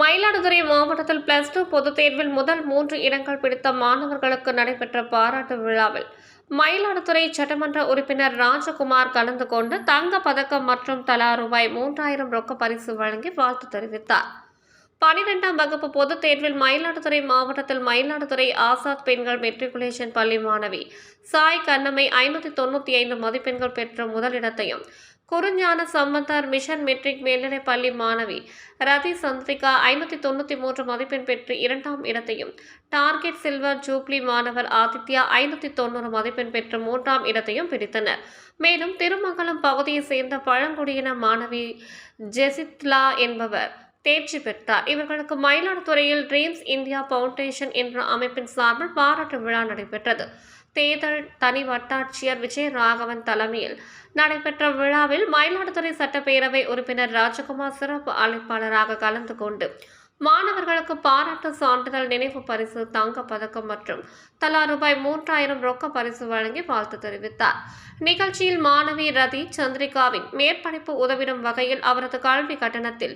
மயிலாடுதுறை மாவட்டத்தில் plus two பொதுத் தேர்வில் முதல் மூன்று இடங்கள் பிடித்த மாணவர்களுக்கு நடைபெற்ற பாராட்டு விழாவில் மயிலாடுதுறை சட்டமன்ற உறுப்பினர் ராஜகுமார் கலந்து கொண்டு தங்க பதக்கம் மற்றும் தலா ரூபாய் மூன்றாயிரம் ரொக்க பரிசு வழங்கி வாழ்த்து தெரிவித்தார். பனிரெண்டாம் வகுப்பு பொதுத் தேர்வில் மயிலாடுதுறை மாவட்டத்தில் மயிலாடுதுறை ஆசாத் பெண்கள் மெட்ரிகுலேஷன் பள்ளி மாணவி. சாய் கண்ணமை ஐநூற்றி தொண்ணூற்றி ஐந்து மதிப்பெண்கள் பெற்ற முதலிடத்தையும் குறுஞான சம்பந்தார் மிஷன் மெட்ரிக் மேல்நிலைப் பள்ளி மாணவி ரதி சந்திரிகா ஐநூற்றி தொண்ணூற்றி மூன்று மதிப்பெண் பெற்று இரண்டாம் இடத்தையும் டார்கெட் சில்வர் ஜூப்ளி மாணவர் ஆதித்யா ஐநூற்றி தொண்ணூறு மதிப்பெண் பெற்று மூன்றாம் இடத்தையும் பிடித்தனர். மேலும் திருமங்கலம் பகுதியைச் சேர்ந்த பழங்குடியின மாணவி ஜெசித்லா என்பவர் தேர்ச்சி பெற்றார். இவர்களுக்கு மயிலாடுதுறையில் ட்ரீம்ஸ் இந்தியா ஃபவுண்டேஷன் என்ற அமைப்பின் சார்பில் பாராட்டு விழா நடைபெற்றது. தேர்தல் தனி வட்டாட்சியர் விஜயராகவன் தலைமையில் நடைபெற்ற விழாவில் மயிலாடுதுறை சட்டப்பேரவை உறுப்பினர் ராஜகுமார் சிறப்பு அழைப்பாளராக கலந்து கொண்டு மாணவர்களுக்கு பாராட்டு சான்றிதழ் நினைவு பரிசு தங்க பதக்கம் மற்றும் தலா ரூபாய் மூன்றாயிரம் ரொக்க பரிசு வழங்கி வாழ்த்து தெரிவித்தார். நிகழ்ச்சியில் மாணவி ரதி சந்திரிகாவின் மேற்படிப்பு உதவிடும் வகையில் அவரது கல்வி கட்டணத்தில்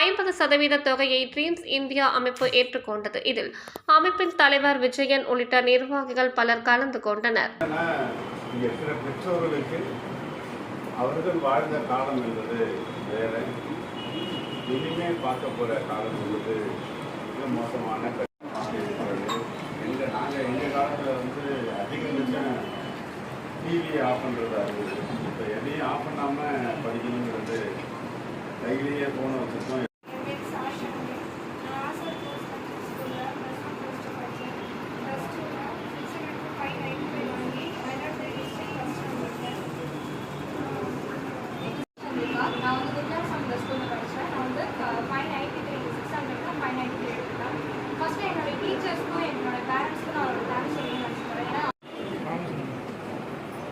ஐம்பது சதவீத தொகையை ட்ரீம்ஸ் இந்தியா அமைப்பு ஏற்றுக்கொண்டது. இதில் அமைப்பின் தலைவர் விஜயன் உள்ளிட்ட நிர்வாகிகள் பலர் கலந்து கொண்டனர். பெற்றோர்களுக்கு அவர்கள் வாழ்ந்த காலம் என்பது இனிமேல் பார்க்க போற காலம் வந்து மிக மோசமான கட்டமாக இருக்கிறது எங்க நாங்க எங்க காலத்துல வந்து அதிகபட்சம் டிவியை ஆஃப் பண்ணுறதா இருக்குது இப்போ எதையும் ஆஃப் பண்ணாமல் படிக்கணுங்கிறது கையிலேயே போன வச்சுருக்கோம். என்னோட டீச்சர்ஸ்க்கும் என்னோட பேரண்ட்ஸ்க்கும்